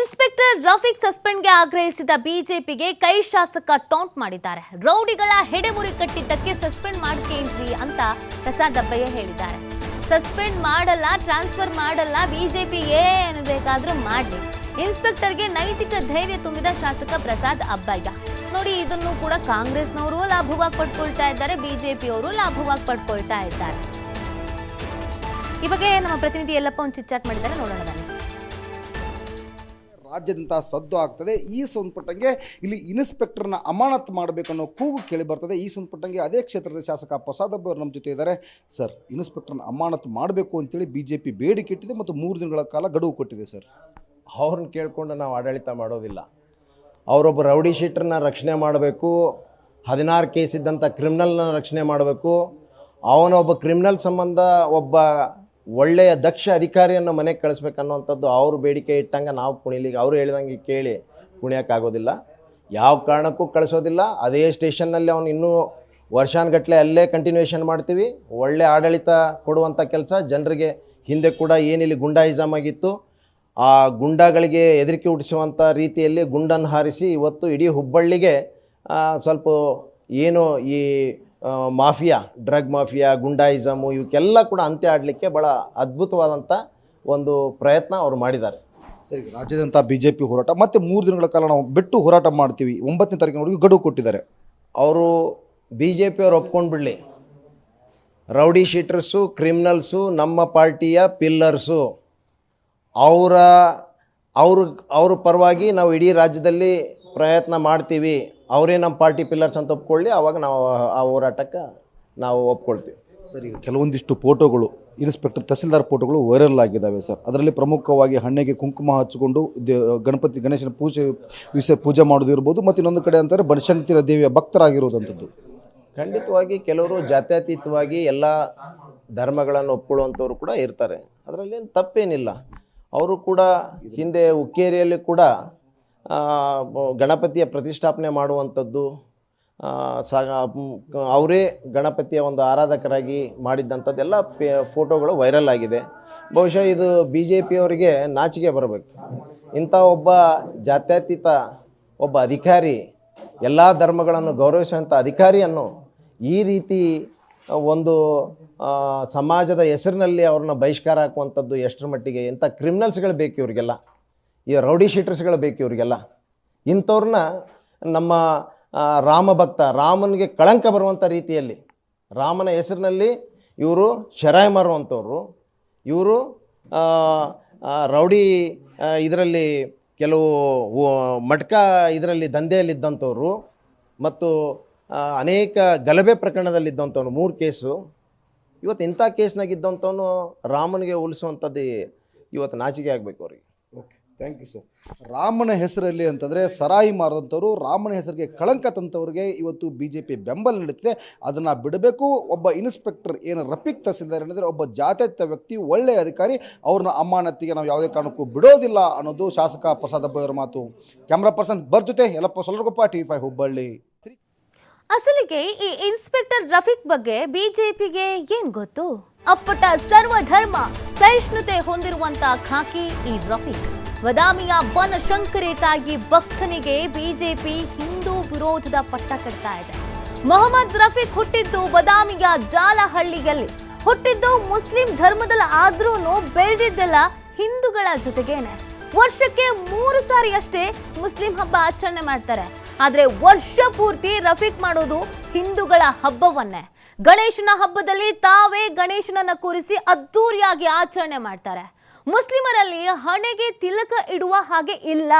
Inspector Rafiq ಸಸ್ಪೆಂಡ್ಗೆ ಆಗ್ರಹಿಸಿದ ಬಿಜೆಪಿಗೆ ಕೈ ಶಾಸಕ ಟಾಂಟ್ ಮಾಡಿದ್ದಾರೆ. ರೌಡಿಗಳ ಹೆಡೆಮುರಿ ಕಟ್ಟಿದ್ದಕ್ಕೆ ಸಸ್ಪೆಂಡ್ ಮಾಡ್ಕೇನ್ರಿ ಅಂತ ಪ್ರಸಾದ್ ಅಬ್ಬಯ್ಯ ಹೇಳಿದ್ದಾರೆ. ಸಸ್ಪೆಂಡ್ ಮಾಡಲ್ಲ, ಟ್ರಾನ್ಸ್ಫರ್ ಮಾಡಲ್ಲ, ಬಿಜೆಪಿ ಏನು ಬೇಕಾದ್ರೂ ಮಾಡಲಿ. ಇನ್ಸ್ಪೆಕ್ಟರ್ಗೆ ನೈತಿಕ ಧೈರ್ಯ ತುಂಬಿದ ಶಾಸಕ ಪ್ರಸಾದ್ ಅಬ್ಬಯ್ಯ. ನೋಡಿ, ಇದನ್ನು ಕೂಡ ಕಾಂಗ್ರೆಸ್ನವರು ಲಾಭವಾಗಿ ಪಡ್ಕೊಳ್ತಾ ಇದ್ದಾರೆ, ಬಿಜೆಪಿಯವರು ಲಾಭವಾಗಿ ಪಡ್ಕೊಳ್ತಾ ಇದ್ದಾರೆ. ಈ ಬಗ್ಗೆ ನಮ್ಮ ಪ್ರತಿನಿಧಿ ಎಲ್ಲಪ್ಪ ಒಂದು ಚಿಚ್ಚಾಟ್ ಮಾಡಿದ್ದಾರೆ, ನೋಡೋಣ ಬನ್ನಿ ರಾಜ್ಯದಂತ ಸದ್ದು ಆಗ್ತದೆ. ಈ ಸಂಬಂಧಪಟ್ಟಂಗೆ ಇಲ್ಲಿ ಇನ್ಸ್ಪೆಕ್ಟರ್ನ ಅಮಾನತ್ ಮಾಡಬೇಕನ್ನೋ ಕೂಗು ಕೇಳಿ ಬರ್ತದೆ. ಈ ಸಂಬಂಧಪಟ್ಟಂಗೆ ಅದೇ ಕ್ಷೇತ್ರದ ಶಾಸಕ ಪ್ರಸಾದ್ ಅವರು ನಮ್ಮ ಜೊತೆ ಇದ್ದಾರೆ. ಸರ್, ಇನ್ಸ್ಪೆಕ್ಟರ್ನ ಅಮಾನತ್ ಮಾಡಬೇಕು ಅಂತೇಳಿ ಬಿ ಜೆ ಪಿ ಬೇಡಿಕೆ ಇಟ್ಟಿದೆ ಮತ್ತು ಮೂರು ದಿನಗಳ ಕಾಲ ಗಡುವು ಕೊಟ್ಟಿದೆ ಸರ್. ಅವ್ರನ್ನ ಕೇಳಿಕೊಂಡು ನಾವು ಆಡಳಿತ ಮಾಡೋದಿಲ್ಲ. ಅವರೊಬ್ಬ ರೌಡಿ ಶೀಟ್ರನ್ನ ರಕ್ಷಣೆ ಮಾಡಬೇಕು. ಹದಿನಾರು ಕೇಸ್ ಇದ್ದಂಥ ಕ್ರಿಮಿನಲ್ನ ರಕ್ಷಣೆ ಮಾಡಬೇಕು. ಅವನೊಬ್ಬ ಕ್ರಿಮಿನಲ್ ಸಂಬಂಧ ಒಬ್ಬ ಒಳ್ಳೆಯ ದಕ್ಷ ಅಧಿಕಾರಿಯನ್ನು ಮನೆಗೆ ಕಳಿಸ್ಬೇಕನ್ನುವಂಥದ್ದು ಅವರು ಬೇಡಿಕೆ ಇಟ್ಟಂಗೆ ನಾವು ಕುಣಿಲಿಗೆ ಅವರು ಹೇಳಿದಂಗೆ ಕೇಳಿ ಕುಣಿಯೋಕ್ಕಾಗೋದಿಲ್ಲ ಯಾವ ಕಾರಣಕ್ಕೂ ಕಳಿಸೋದಿಲ್ಲ. ಅದೇ ಸ್ಟೇಷನ್ನಲ್ಲಿ ಅವನು ಇನ್ನೂ ವರ್ಷಾನುಗಟ್ಟಲೆ ಅಲ್ಲೇ ಕಂಟಿನ್ಯೂಷನ್ ಮಾಡ್ತೀವಿ. ಒಳ್ಳೆ ಆಡಳಿತ ಕೊಡುವಂಥ ಕೆಲಸ. ಜನರಿಗೆ ಹಿಂದೆ ಕೂಡ ಏನಿಲ್ಲಿ ಗುಂಡಾಯಿಸಮ್ ಆಗಿತ್ತು, ಆ ಗುಂಡಾಗಳಿಗೆ ಹೆದರಿಕೆ ಹುಟ್ಟಿಸುವಂಥ ರೀತಿಯಲ್ಲಿ ಗುಂಡನ್ನು ಹಾರಿಸಿ ಇವತ್ತು ಇಡೀ ಹುಬ್ಬಳ್ಳಿಗೆ ಸ್ವಲ್ಪ ಏನು ಈ ಮಾಫಿಯಾ ಡ್ರಗ್ ಮಾಫಿಯಾ ಗುಂಡಾಯಿಸಮು ಇವಕ್ಕೆಲ್ಲ ಕೂಡ ಅಂತ್ಯ ಆಡಲಿಕ್ಕೆ ಭಾಳ ಅದ್ಭುತವಾದಂಥ ಒಂದು ಪ್ರಯತ್ನ ಅವರು ಮಾಡಿದ್ದಾರೆ. ಸರಿ ರಾಜ್ಯದಂತ ಬಿ ಜೆ ಪಿ ಹೋರಾಟ ಮತ್ತು ಮೂರು ದಿನಗಳ ಕಾಲ ನಾವು ಬಿಟ್ಟು ಹೋರಾಟ ಮಾಡ್ತೀವಿ. ಒಂಬತ್ತನೇ ತಾರೀಕಿನವರೆಗೂ ಗಡುವು ಕೊಟ್ಟಿದ್ದಾರೆ. ಅವರು ಬಿ ಜೆ ಪಿಯವ್ರು ಒಪ್ಕೊಂಡು ಬಿಡಲಿ ರೌಡಿ ಶೀಟರ್ಸು ಕ್ರಿಮಿನಲ್ಸು ನಮ್ಮ ಪಾರ್ಟಿಯ ಪಿಲ್ಲರ್ಸು. ಅವರ ಅವ್ರ ಅವ್ರ ಪರವಾಗಿ ನಾವು ಇಡೀ ರಾಜ್ಯದಲ್ಲಿ ಪ್ರಯತ್ನ ಮಾಡ್ತೀವಿ. ಅವರೇ ನಮ್ಮ ಪಾರ್ಟಿ ಪಿಲ್ಲರ್ಸ್ ಅಂತ ಒಪ್ಕೊಳ್ಳಿ ಆವಾಗ ನಾವು ಆ ಹೋರಾಟಕ್ಕೆ ನಾವು ಒಪ್ಕೊಳ್ತೀವಿ. ಸರ್ ಈಗ ಕೆಲವೊಂದಿಷ್ಟು ಫೋಟೋಗಳು ಇನ್ಸ್ಪೆಕ್ಟರ್ ತಹಸೀಲ್ದಾರ್ ಫೋಟೋಗಳು ವೈರಲ್ ಆಗಿದ್ದಾವೆ ಸರ್. ಅದರಲ್ಲಿ ಪ್ರಮುಖವಾಗಿ ಹಣ್ಣೆಗೆ ಕುಂಕುಮ ಹಚ್ಚಿಕೊಂಡು ದೇ- ಗಣಪತಿ ಗಣೇಶನ ಪೂಜೆ ವಿಷಯ ಪೂಜೆ ಮಾಡೋದು ಇರ್ಬೋದು ಮತ್ತು ಇನ್ನೊಂದು ಕಡೆ ಅಂತಾರೆ ಬನಶಂಕರ ದೇವಿಯ ಭಕ್ತರಾಗಿರೋದಂಥದ್ದು ಖಂಡಿತವಾಗಿ ಕೆಲವರು ಜಾತ್ಯತೀತವಾಗಿ ಎಲ್ಲ ಧರ್ಮಗಳನ್ನು ಒಪ್ಕೊಳ್ಳುವಂಥವ್ರು ಕೂಡ ಇರ್ತಾರೆ. ಅದರಲ್ಲಿ ತಪ್ಪೇನಿಲ್ಲ. ಅವರು ಕೂಡ ಹಿಂದೆ ಉಕ್ಕೇರಿಯಲ್ಲಿ ಕೂಡ ಗಣಪತಿಯ ಪ್ರತಿಷ್ಠಾಪನೆ ಮಾಡುವಂಥದ್ದು ಅವರೇ ಗಣಪತಿಯ ಒಂದು ಆರಾಧಕರಾಗಿ ಮಾಡಿದ್ದಂಥದ್ದೆಲ್ಲ ಫೋಟೋಗಳು ವೈರಲ್ ಆಗಿದೆ. ಬಹುಶಃ ಇದು ಬಿ ಜೆ ಪಿಯವರಿಗೆ ನಾಚಿಕೆ ಬರಬೇಕು. ಇಂಥ ಒಬ್ಬ ಜಾತ್ಯತೀತ, ಒಬ್ಬ ಅಧಿಕಾರಿ, ಎಲ್ಲ ಧರ್ಮಗಳನ್ನು ಗೌರವಿಸುವಂಥ ಅಧಿಕಾರಿಯನ್ನು ಈ ರೀತಿ ಒಂದು ಸಮಾಜದ ಹೆಸರಿನಲ್ಲಿ ಅವ್ರನ್ನ ಬಹಿಷ್ಕಾರ ಹಾಕುವಂಥದ್ದು ಎಷ್ಟರ ಮಟ್ಟಿಗೆ ಇಂಥ ಕ್ರಿಮಿನಲ್ಸ್ಗಳು ಬೇಕು ಇವ್ರಿಗೆಲ್ಲ. ಈ ರೌಡಿ ಶೀಟರ್ಸ್ಗಳು ಬೇಕು ಇವರಿಗೆಲ್ಲ. ಇಂಥವ್ರನ್ನ ನಮ್ಮ ರಾಮ ಭಕ್ತ, ರಾಮನಿಗೆ ಕಳಂಕ ಬರುವಂಥ ರೀತಿಯಲ್ಲಿ, ರಾಮನ ಹೆಸರಿನಲ್ಲಿ ಇವರು ಶರಾಯ ಮಾರುವಂಥವ್ರು ಇವರು ರೌಡಿ ಇದರಲ್ಲಿ ಕೆಲವು ಮಟ್ಕ ಇದರಲ್ಲಿ ದಂಧೆಯಲ್ಲಿದ್ದಂಥವ್ರು ಮತ್ತು ಅನೇಕ ಗಲಭೆ ಪ್ರಕರಣದಲ್ಲಿದ್ದಂಥವ್ನು ಮೂರು ಕೇಸು. ಇವತ್ತು ಇಂಥ ಕೇಸ್ನಾಗಿದ್ದಂಥವನು ರಾಮನಿಗೆ ಹೋಲಿಸುವಂಥದ್ದು ಇವತ್ತು ನಾಚಿಕೆ ಆಗಬೇಕು ಅವ್ರಿಗೆ. ಥ್ಯಾಂಕ್ ಯು ಸರ್ ರಾಮನ ಹೆಸರಲ್ಲಿ ಅಂತಂದರೆ ಸರಾಯಿ ಮಾರಿದಂಥವ್ರು ರಾಮನ ಹೆಸರಿಗೆ ಕಳಂಕ ತಂತವ್ರಿಗೆ ಇವತ್ತು ಬಿ ಜೆ ಪಿ ಬೆಂಬಲ ನೀಡುತ್ತಿದೆ. ಅದನ್ನು ಬಿಡಬೇಕು. ಒಬ್ಬ ಇನ್ಸ್ಪೆಕ್ಟರ್ ಏನು ರಫೀಕ್ ತಹಸೀಲ್ದಾರ್ ಏನಂದರೆ ಒಬ್ಬ ಜಾತ್ಯತೀತ ವ್ಯಕ್ತಿ ಒಳ್ಳೆಯ ಅಧಿಕಾರಿ, ಅವ್ರನ್ನ ಅಮಾನತಿಗೆ ನಾವು ಯಾವುದೇ ಕಾರಣಕ್ಕೂ ಬಿಡೋದಿಲ್ಲ ಅನ್ನೋದು ಶಾಸಕ ಪ್ರಸಾದ್ ಅವರ ಮಾತು. ಕ್ಯಾಮ್ರಾ ಪರ್ಸನ್ ಬರ್ ಜೊತೆ, ಎಲ್ಲಪ್ಪ ಸೊಲರಗೊಪ್ಪ, ಟಿ ಫೈ ಹುಬ್ಬಳ್ಳಿ. ಅಸಲಿಗೆ ಈ ಇನ್ಸ್ಪೆಕ್ಟರ್ ರಫೀಕ್ ಬಗ್ಗೆ ಬಿಜೆಪಿಗೆ ಏನ್ ಗೊತ್ತು? ಅಪ್ಪಟ ಸರ್ವಧರ್ಮ ಸಹಿಷ್ಣುತೆ ಹೊಂದಿರುವಂತ ಖಾಕಿ ಈ ರಫೀಕ್. ಬದಾಮಿಯ ಬನಶಂಕರಿ ತಾಯಿ ಭಕ್ತನಿಗೆ ಬಿಜೆಪಿ ಹಿಂದೂ ವಿರೋಧದ ಪಟ್ಟ ಕಟ್ತಾ ಇದೆ. ಮೊಹಮ್ಮದ್ ರಫೀಕ್ ಹುಟ್ಟಿದ್ದು ಬದಾಮಿಯ ಜಾಲಹಳ್ಳಿಯಲ್ಲಿ. ಹುಟ್ಟಿದ್ದು ಮುಸ್ಲಿಂ ಧರ್ಮದಲ್ಲಿ ಆದ್ರೂ ಬೆಳೆದಿದ್ದೆಲ್ಲ ಹಿಂದೂಗಳ ಜೊತೆಗೇನೆ. ವರ್ಷಕ್ಕೆ ಮೂರು ಸಾರಿ ಅಷ್ಟೇ ಮುಸ್ಲಿಂ ಹಬ್ಬ ಆಚರಣೆ ಮಾಡ್ತಾರೆ. ಆದ್ರೆ ವರ್ಷ ಪೂರ್ತಿ ರಫೀಕ್ ಮಾಡೋದು ಹಿಂದೂಗಳ ಹಬ್ಬವನ್ನೇ. ಗಣೇಶನ ಹಬ್ಬದಲ್ಲಿ ತಾವೇ ಗಣೇಶನನ್ನ ಕೂರಿಸಿ ಅದ್ದೂರಿಯಾಗಿ ಆಚರಣೆ ಮಾಡ್ತಾರೆ. ಮುಸ್ಲಿಮರಲ್ಲಿ ಹಣೆಗೆ ತಿಲಕ ಇಡುವ ಹಾಗೆ ಇಲ್ಲ.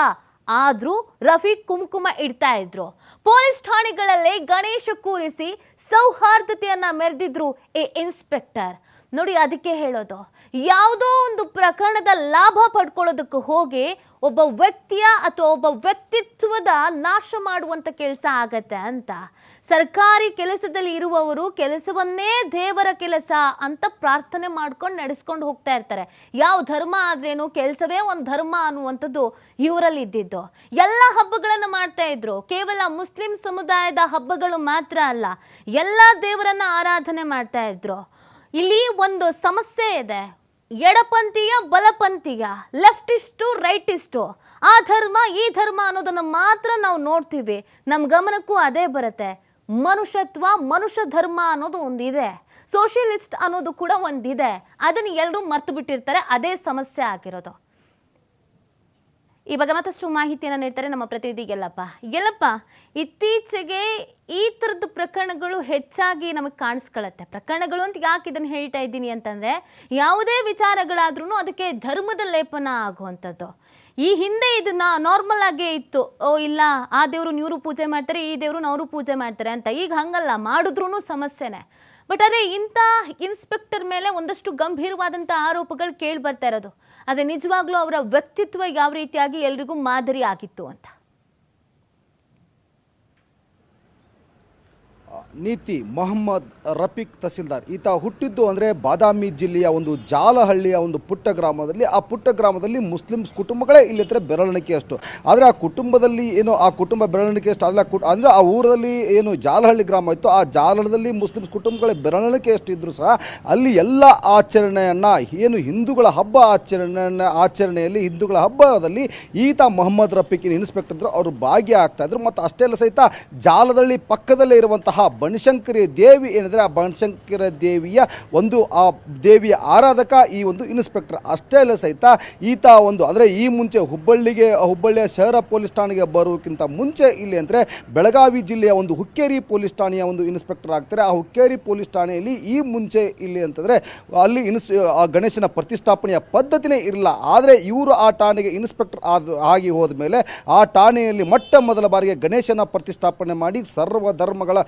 ಆದರೂ ರಫೀಕ್ ಕುಂಕುಮ ಇಡ್ತಾ ಇದ್ರು. ಪೊಲೀಸ್ ಠಾಣೆಗಳಲ್ಲೇ ಗಣೇಶ ಕೂರಿಸಿ ಸೌಹಾರ್ದತೆಯನ್ನ ಮೆರೆದಿದ್ರು ಈ ಇನ್ಸ್ಪೆಕ್ಟರ್. ನೋಡಿ ಅದಕ್ಕೆ ಹೇಳೋದು. ಯಾವುದೋ ಒಂದು ಪ್ರಕರಣದ ಲಾಭ ಪಡ್ಕೊಳ್ಳೋದಕ್ಕೆ ಹೋಗಿ ಒಬ್ಬ ವ್ಯಕ್ತಿಯ ಅಥವಾ ಒಬ್ಬ ವ್ಯಕ್ತಿತ್ವದ ನಾಶ ಮಾಡುವಂತ ಕೆಲಸ ಆಗತ್ತೆ ಅಂತ. ಸರ್ಕಾರಿ ಕೆಲಸದಲ್ಲಿ ಇರುವವರು ಕೆಲಸವನ್ನೇ ದೇವರ ಕೆಲಸ ಅಂತ ಪ್ರಾರ್ಥನೆ ಮಾಡ್ಕೊಂಡು ನಡೆಸ್ಕೊಂಡು ಹೋಗ್ತಾ ಇರ್ತಾರೆ. ಯಾವ ಧರ್ಮ ಆದ್ರೇನು ಕೆಲಸವೇ ಒಂದು ಧರ್ಮ ಅನ್ನುವಂಥದ್ದು ಇವರಲ್ಲಿ ಇದ್ದಿದ್ದು. ಎಲ್ಲ ಹಬ್ಬಗಳನ್ನು ಮಾಡ್ತಾ ಇದ್ರು. ಕೇವಲ ಮುಸ್ಲಿಂ ಸಮುದಾಯದ ಹಬ್ಬಗಳು ಮಾತ್ರ ಅಲ್ಲ, ಎಲ್ಲ ದೇವರನ್ನ ಆರಾಧನೆ ಮಾಡ್ತಾ ಇದ್ರು. ಇಲ್ಲಿ ಒಂದು ಸಮಸ್ಯೆ ಇದೆ. ಎಡಪಂಥೀಯ ಬಲಪಂಥೀಯ, ಲೆಫ್ಟಿಸ್ಟು ರೈಟಿಸ್ಟು, ಆ ಧರ್ಮ, ಈ ಧರ್ಮ ಅನ್ನೋದನ್ನು ಮಾತ್ರ ನಾವು ನೋಡ್ತೀವಿ. ನಮ್ಮ ಗಮನಕ್ಕೂ ಅದೇ ಬರುತ್ತೆ. ಮನುಷ್ಯತ್ವ, ಮನುಷ್ಯ ಧರ್ಮ ಅನ್ನೋದು ಒಂದಿದೆ. ಸೋಷಿಯಲಿಸ್ಟ್ ಅನ್ನೋದು ಕೂಡ ಒಂದಿದೆ. ಅದನ್ನು ಎಲ್ಲರೂ ಮರ್ತು ಬಿಟ್ಟಿರ್ತಾರೆ. ಅದೇ ಸಮಸ್ಯೆ ಆಗಿರೋದು. ಈ ಬಗ್ಗೆ ಮತ್ತಷ್ಟು ಮಾಹಿತಿಯನ್ನು ನೀಡ್ತಾರೆ ನಮ್ಮ ಪ್ರತಿನಿಧಿ ಎಲ್ಲಪ್ಪ ಎಲ್ಲಪ್ಪ ಇತ್ತೀಚೆಗೆ ಈ ಥರದ್ದು ಪ್ರಕರಣಗಳು ಹೆಚ್ಚಾಗಿ ನಮಗೆ ಕಾಣಿಸ್ಕೊಳ್ಳುತ್ತೆ ಪ್ರಕರಣಗಳು ಅಂತ ಯಾಕೆ ಇದನ್ನು ಹೇಳ್ತಾ ಇದ್ದೀನಿ ಅಂತಂದರೆ, ಯಾವುದೇ ವಿಚಾರಗಳಾದ್ರೂ ಅದಕ್ಕೆ ಧರ್ಮದ ಲೇಪನ ಆಗುವಂಥದ್ದು. ಈ ಹಿಂದೆ ಇದನ್ನ ನಾರ್ಮಲ್ ಆಗೇ ಇತ್ತು. ಓ, ಇಲ್ಲ, ಆ ದೇವರು ನೀವರು ಪೂಜೆ ಮಾಡ್ತಾರೆ, ಈ ದೇವರು ನವರು ಪೂಜೆ ಮಾಡ್ತಾರೆ ಅಂತ. ಈಗ ಹಂಗಲ್ಲ ಮಾಡಿದ್ರೂ ಸಮಸ್ಯೆನೇ. ಬಟ್ ಅದೇ ಇಂಥ ಇನ್ಸ್ಪೆಕ್ಟರ್ ಮೇಲೆ ಒಂದಷ್ಟು ಗಂಭೀರವಾದಂಥ ಆರೋಪಗಳು ಕೇಳಿ ಬರ್ತಾ ಇರೋದು. ಆದರೆ ನಿಜವಾಗ್ಲೂ ಅವರ ವ್ಯಕ್ತಿತ್ವ ಯಾವ ರೀತಿಯಾಗಿ ಎಲ್ರಿಗೂ ಮಾದರಿ ಆಗಿತ್ತು ಅಂತ. ನೀತಿ ಮೊಹಮ್ಮದ್ ರಫೀಕ್ ತಹಸೀಲ್ದಾರ್. ಈತ ಹುಟ್ಟಿದ್ದು ಅಂದರೆ ಬಾದಾಮಿ ಜಿಲ್ಲೆಯ ಒಂದು ಜಾಲಹಳ್ಳಿಯ ಒಂದು ಪುಟ್ಟ ಗ್ರಾಮದಲ್ಲಿ. ಆ ಪುಟ್ಟ ಗ್ರಾಮದಲ್ಲಿ ಮುಸ್ಲಿಮ್ಸ್ ಕುಟುಂಬಗಳೇ ಇಲ್ಲಿ ಹತ್ರ ಬೆರಳಿಕೆಯಷ್ಟು ಆದರೆ ಆ ಕುಟುಂಬದಲ್ಲಿ ಏನು ಆ ಕುಟುಂಬ ಬೆರಳಿಕೆಯಷ್ಟು ಆದರೆ ಅಂದರೆ ಆ ಊರಲ್ಲಿ ಏನು ಜಾಲಹಳ್ಳಿ ಗ್ರಾಮ ಇತ್ತು ಆ ಜಾಲದಲ್ಲಿ ಮುಸ್ಲಿಮ್ಸ್ ಕುಟುಂಬಗಳ ಬೆರಳಿಕೆಯಷ್ಟು ಇದ್ದರೂ ಸಹ ಅಲ್ಲಿ ಎಲ್ಲ ಆಚರಣೆಯನ್ನು ಏನು ಹಿಂದೂಗಳ ಹಬ್ಬ ಆಚರಣೆಯನ್ನು ಆಚರಣೆಯಲ್ಲಿ ಹಿಂದೂಗಳ ಹಬ್ಬದಲ್ಲಿ ಈತ ಮೊಹಮ್ಮದ್ ರಫೀಕಿನ ಇನ್ಸ್ಪೆಕ್ಟರ್ ಅವರು ಭಾಗಿಯಾಗ್ತಾ ಇದ್ರು. ಮತ್ತು ಅಷ್ಟೇ ಅಲ್ಲ ಸಹಿತ ಜಾಲದಲ್ಲಿ ಪಕ್ಕದಲ್ಲೇ ಇರುವಂತಹ ಬನಶಂಕರಿ ದೇವಿ ಏನಿದ್ರೆ ಆ ಬನಶಂಕರ ದೇವಿಯ ಒಂದು ಆ ದೇವಿಯ ಆರಾಧಕ ಈ ಒಂದು ಇನ್ಸ್ಪೆಕ್ಟರ್. ಅಷ್ಟೇ ಅಲ್ಲ ಸಹಿತ ಈತ ಒಂದು ಅಂದರೆ ಈ ಮುಂಚೆ ಹುಬ್ಬಳ್ಳಿಗೆ, ಹುಬ್ಬಳ್ಳಿಯ ಶಹರ ಪೊಲೀಸ್ ಠಾಣೆಗೆ ಬರೋಕ್ಕಿಂತ ಮುಂಚೆ ಇಲ್ಲಿ ಅಂದರೆ ಬೆಳಗಾವಿ ಜಿಲ್ಲೆಯ ಒಂದು ಹುಕ್ಕೇರಿ ಪೊಲೀಸ್ ಠಾಣೆಯ ಒಂದು ಇನ್ಸ್ಪೆಕ್ಟರ್ ಆಗ್ತಾರೆ. ಆ ಹುಕ್ಕೇರಿ ಪೊಲೀಸ್ ಠಾಣೆಯಲ್ಲಿ ಈ ಮುಂಚೆ ಇಲ್ಲಿ ಅಂತಂದರೆ ಅಲ್ಲಿ ಇನ್ಸ್, ಆ ಗಣೇಶನ ಪ್ರತಿಷ್ಠಾಪನೆಯ ಪದ್ಧತಿನೇ ಇರಲಿಲ್ಲ ಆದರೆ ಇವರು ಆ ಠಾಣೆಗೆ ಇನ್ಸ್ಪೆಕ್ಟರ್ ಆದ, ಆಗಿ ಹೋದ ಮೇಲೆ ಆ ಠಾಣೆಯಲ್ಲಿ ಮೊಟ್ಟ ಮೊದಲ ಬಾರಿಗೆ ಗಣೇಶನ ಪ್ರತಿಷ್ಠಾಪನೆ ಮಾಡಿ ಸರ್ವ ಧರ್ಮಗಳ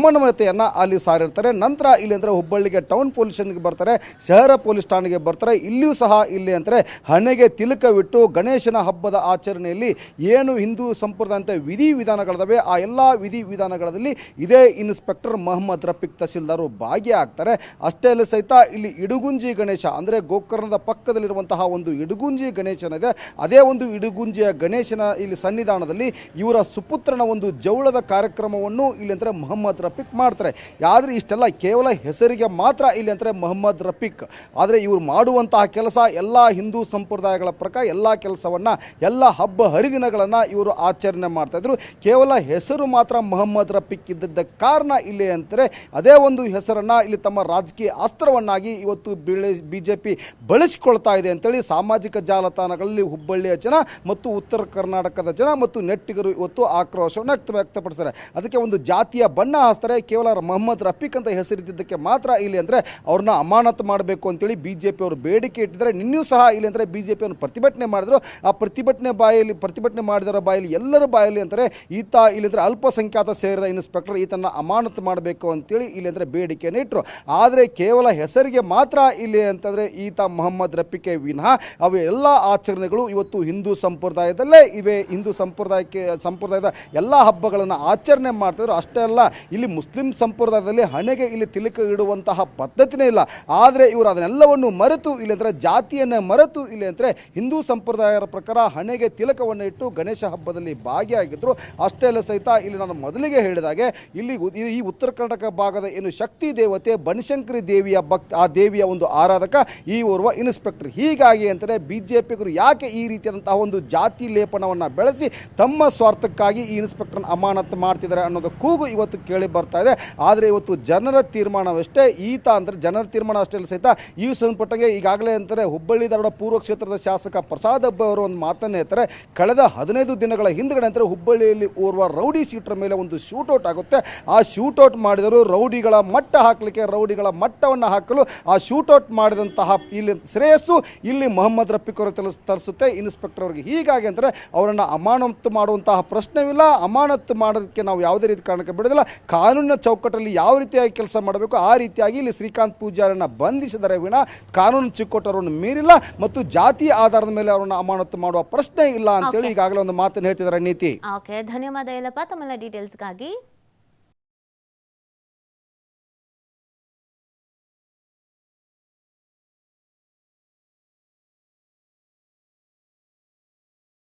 ಸಮನ್ವಯತೆಯನ್ನು ಅಲ್ಲಿ ಸಾರಿರ್ತಾರೆ. ನಂತರ ಇಲ್ಲಿ ಅಂದರೆ ಹುಬ್ಬಳ್ಳಿಗೆ ಟೌನ್ ಪೊಲೀಸ್ ಸ್ಟೇಷನ್ಗೆ ಬರ್ತಾರೆ. ಶಹರ ಪೊಲೀಸ್ ಠಾಣೆಗೆ ಬರ್ತಾರೆ. ಇಲ್ಲಿಯೂ ಸಹ ಇಲ್ಲಿ ಅಂದರೆ ಹಣೆಗೆ ತಿಲಕವಿಟ್ಟು ಗಣೇಶನ ಹಬ್ಬದ ಆಚರಣೆಯಲ್ಲಿ ಏನು ಹಿಂದೂ ಸಂಪ್ರದಾಯದಂತೆ ವಿಧಿ ವಿಧಾನಗಳಿದಾವೆ, ಆ ಎಲ್ಲ ವಿಧಿ ವಿಧಾನಗಳಲ್ಲಿ ಇದೇ ಇನ್ಸ್ಪೆಕ್ಟರ್ ಮೊಹಮ್ಮದ್ ರಫೀಕ್ ತಹಸೀಲ್ದಾರು ಭಾಗಿಯಾಗ್ತಾರೆ ಅಷ್ಟೇ ಅಲ್ಲಿ ಸಹಿತ ಇಲ್ಲಿ ಇಡುಗುಂಜಿ ಗಣೇಶ ಅಂದರೆ ಗೋಕರ್ಣದ ಪಕ್ಕದಲ್ಲಿರುವಂತಹ ಒಂದು ಇಡುಗುಂಜಿ ಗಣೇಶನಿದೆ ಅದೇ ಒಂದು ಇಡುಗುಂಜಿಯ ಗಣೇಶನ ಇಲ್ಲಿ ಸನ್ನಿಧಾನದಲ್ಲಿ ಇವರ ಸುಪುತ್ರನ ಒಂದು ಜೌಳದ ಕಾರ್ಯಕ್ರಮವನ್ನು ಇಲ್ಲಿ ಅಂದರೆ ಮೊಹಮ್ಮದ್ ರಫೀಕ್ ಮಾಡ್ತಾರೆ. ಆದರೆ ಇಷ್ಟೆಲ್ಲ ಕೇವಲ ಹೆಸರಿಗೆ ಮಾತ್ರ ಇಲ್ಲಿ ಅಂದರೆ ಮೊಹಮ್ಮದ್ ರಫೀಕ್. ಆದರೆ ಇವರು ಮಾಡುವಂತಹ ಕೆಲಸ ಎಲ್ಲ ಹಿಂದೂ ಸಂಪ್ರದಾಯಗಳ ಪ್ರಕಾರ ಎಲ್ಲ ಕೆಲಸವನ್ನು, ಎಲ್ಲ ಹಬ್ಬ ಹರಿದಿನಗಳನ್ನು ಇವರು ಆಚರಣೆ ಮಾಡ್ತಾಯಿದ್ರು ಕೇವಲ ಹೆಸರು ಮಾತ್ರ ಮೊಹಮ್ಮದ್ ರಫೀಕ್ ಇದ್ದಿದ್ದ ಕಾರಣ ಇಲ್ಲಿ ಅಂತಾರೆ, ಅದೇ ಒಂದು ಹೆಸರನ್ನು ಇಲ್ಲಿ ತಮ್ಮ ರಾಜಕೀಯ ಅಸ್ತ್ರವನ್ನಾಗಿ ಇವತ್ತು ಬಿಜೆಪಿ ಬಿ ಜೆ ಪಿ ಬಳಸಿಕೊಳ್ತಾ ಇದೆ ಅಂತೇಳಿ ಸಾಮಾಜಿಕ ಜಾಲತಾಣಗಳಲ್ಲಿ ಹುಬ್ಬಳ್ಳಿಯ ಜನ ಮತ್ತು ಉತ್ತರ ಕರ್ನಾಟಕದ ಜನ ಮತ್ತು ನೆಟ್ಟಿಗರು ಇವತ್ತು ಆಕ್ರೋಶವನ್ನು ವ್ಯಕ್ತ ವ್ಯಕ್ತಪಡಿಸ್ತಾರೆ. ಅದಕ್ಕೆ ಒಂದು ಜಾತಿಯ ಬಣ್ಣ ಹಾಸ್ತಾರೆ ಕೇವಲ ಮೊಹಮ್ಮದ್ ರಫೀಕ್ ಅಂತ ಹೆಸರಿದ್ದಕ್ಕೆ ಮಾತ್ರ ಇಲ್ಲಿ ಅಂದರೆ ಅವ್ರನ್ನ ಅಮಾನತು ಮಾಡಬೇಕು ಅಂತೇಳಿ ಬಿ ಜೆ ಪಿ ಅವರು ಬೇಡಿಕೆ ಇಟ್ಟಿದ್ದಾರೆ. ನಿನ್ನೂ ಸಹ ಇಲ್ಲಿ ಅಂದರೆ ಬಿ ಜೆ ಪಿಯನ್ನು ಪ್ರತಿಭಟನೆ ಮಾಡಿದ್ರು. ಆ ಪ್ರತಿಭಟನೆ ಬಾಯಲ್ಲಿ, ಪ್ರತಿಭಟನೆ ಮಾಡಿದರ ಬಾಯಲ್ಲಿ ಎಲ್ಲರ ಬಾಯಲ್ಲಿ ಅಂತಾರೆ ಈತ ಇಲ್ಲಿ ಅಂದರೆ ಅಲ್ಪಸಂಖ್ಯಾತ ಸೇರಿದ ಇನ್ಸ್ಪೆಕ್ಟರ್ ಈತನ ಅಮಾನತು ಮಾಡಬೇಕು ಅಂತೇಳಿ ಇಲ್ಲಿ ಅಂದರೆ ಬೇಡಿಕೆಯನ್ನು ಇಟ್ಟರು ಆದರೆ ಕೇವಲ ಹೆಸರಿಗೆ ಮಾತ್ರ ಇಲ್ಲಿ ಅಂತಂದರೆ ಈತ ಮೊಹಮ್ಮದ್ ರಫಿಕೆ ವಿನಃ ಅವು ಎಲ್ಲ ಆಚರಣೆಗಳು ಇವತ್ತು ಹಿಂದೂ ಸಂಪ್ರದಾಯದಲ್ಲೇ ಇವೆ. ಹಿಂದೂ ಸಂಪ್ರದಾಯಕ್ಕೆ, ಸಂಪ್ರದಾಯದ ಎಲ್ಲ ಹಬ್ಬಗಳನ್ನು ಆಚರಣೆ ಮಾಡ್ತಿದ್ರು ಅಷ್ಟೇ ಅಲ್ಲ, ಇಲ್ಲಿ ಮುಸ್ಲಿಂ ಸಂಪ್ರದಾಯದಲ್ಲಿ ಹಣೆಗೆ ಇಲ್ಲಿ ತಿಲಕ ಇಡುವಂತಹ ಪದ್ಧತಿನೇ ಇಲ್ಲ. ಆದರೆ ಇವರು ಅದನ್ನೆಲ್ಲವನ್ನು ಮರೆತು ಇಲ್ಲಿ ಅಂದರೆ ಜಾತಿಯನ್ನು ಮರೆತು ಇಲ್ಲಿ ಅಂದರೆ ಹಿಂದೂ ಸಂಪ್ರದಾಯದ ಪ್ರಕಾರ ಹಣೆಗೆ ತಿಲಕವನ್ನು ಇಟ್ಟು ಗಣೇಶ ಹಬ್ಬದಲ್ಲಿ ಭಾಗಿಯಾಗಿದ್ದರು ಅಷ್ಟೇ ಅಲ್ಲ ಸಹಿತ ಇಲ್ಲಿ ನಾನು ಮೊದಲಿಗೆ ಹೇಳಿದಾಗೆ ಇಲ್ಲಿ ಈ- ಉತ್ತರ ಕರ್ನಾಟಕ ಭಾಗದ ಏನು ಶಕ್ತಿ ದೇವತೆ ಬನಶಂಕರಿ ದೇವಿಯ ಭಕ್ತ ಆ ದೇವಿಯ ಒಂದು ಆರಾಧಕ ಈ ಓರ್ವ ಇನ್ಸ್ಪೆಕ್ಟರ್. ಹೀಗಾಗಿ ಅಂತಾರೆ ಬಿ ಜೆ ಯಾಕೆ ಈ ರೀತಿಯಾದಂತಹ ಒಂದು ಜಾತಿ ಲೇಪನವನ್ನು ಬೆಳೆಸಿ ತಮ್ಮ ಸ್ವಾರ್ಥಕ್ಕಾಗಿ ಈ ಇನ್ಸ್ಪೆಕ್ಟರ್ನ ಅಮಾನತ್ ಮಾಡ್ತಿದ್ದಾರೆ ಅನ್ನೋದು ಕೂಗು ಇವತ್ತು ಕೇಳಿ ಬರ್ತಾ ಇದೆ. ಆದರೆ ಇವತ್ತು ಜನರ ತೀರ್ಮಾನವಷ್ಟೇ ಈತ ಅಂದರೆ ಜನರ ತೀರ್ಮಾನ ಅಷ್ಟೇ ಸಹಿತ ಈ ಸಂಪುಟಗೆ ಈಗಾಗಲೇ ಅಂತಾರೆ ಹುಬ್ಬಳ್ಳಿ, ಧಾರವಾಡ ಪೂರ್ವ ಕ್ಷೇತ್ರದ ಶಾಸಕ ಪ್ರಸಾದ್ ಹಬ್ಬ ಅವರು ಒಂದು ಮಾತನ್ನೇ ಹೇಳ್ತಾರೆ. ಕಳೆದ ಹದಿನೈದು ದಿನಗಳ ಹಿಂದ್ಗಡೆ ಅಂದರೆ ಹುಬ್ಬಳ್ಳಿಯಲ್ಲಿ ಓರ್ವ ರೌಡಿ ಸೀಟರ್ ಮೇಲೆ ಒಂದು ಶೂಟೌಟ್ ಆಗುತ್ತೆ. ಆ ಶೂಟೌಟ್ ಮಾಡಿದರು ರೌಡಿಗಳ ಮಟ್ಟ ಹಾಕಲಿಕ್ಕೆ, ರೌಡಿಗಳ ಮಟ್ಟವನ್ನು ಹಾಕಲು ಆ ಶೂಟೌಟ್ ಮಾಡಿದಂತಹ ಇಲ್ಲಿ ಶ್ರೇಯಸ್ಸು ಇಲ್ಲಿ ಮೊಹಮ್ಮದ್ ರಫೀಕ್ ಅವರು ತಿಳಿಸ್ ತರಿಸುತ್ತೆ. ಇನ್ಸ್ಪೆಕ್ಟರ್ ಅವರಿಗೆ ಹೀಗಾಗಿ ಅಂದರೆ ಅವರನ್ನು ಅಮಾನತು ಮಾಡುವಂತಹ ಪ್ರಶ್ನೆವಿಲ್ಲ. ಅಮಾನತು ಮಾಡೋದಕ್ಕೆ ನಾವು ಯಾವುದೇ ರೀತಿ ಕಾರಣಕ್ಕೆ ಬಿಡೋದಿಲ್ಲ ಕಾನೂನಿನ ಚೌಕಟ್ಟಲ್ಲಿ ಯಾವ ರೀತಿಯಾಗಿ ಕೆಲಸ ಮಾಡಬೇಕು ಆ ರೀತಿಯಾಗಿ ಇಲ್ಲಿ ಶ್ರೀಕಾಂತ್ ಪೂಜಾರನ್ನ ಬಂಧಿಸಿದರೆ ವಿನ ಕಾನೂನು ಚಿಕ್ಕೋಟರನ್ನು ಮೀರಿಲ್ಲ ಮತ್ತು ಜಾತಿ ಆಧಾರದ ಮೇಲೆ ಅವರನ್ನು ಅಮಾನತು ಮಾಡುವ ಪ್ರಶ್ನೆ ಇಲ್ಲ ಅಂತೇಳಿ ಈಗಾಗಲೇ ಒಂದು ಮಾತನ್ನು ಹೇಳ್ತಿದ್ದಾರೆ ನೀತಿ. ಓಕೆ ಧನ್ಯವಾದ ಯಲ್ಲಪ್ಪ ತಮ್ಮೆಲ್ಲ ಡೀಟೇಲ್ಸ್ಗಾಗಿ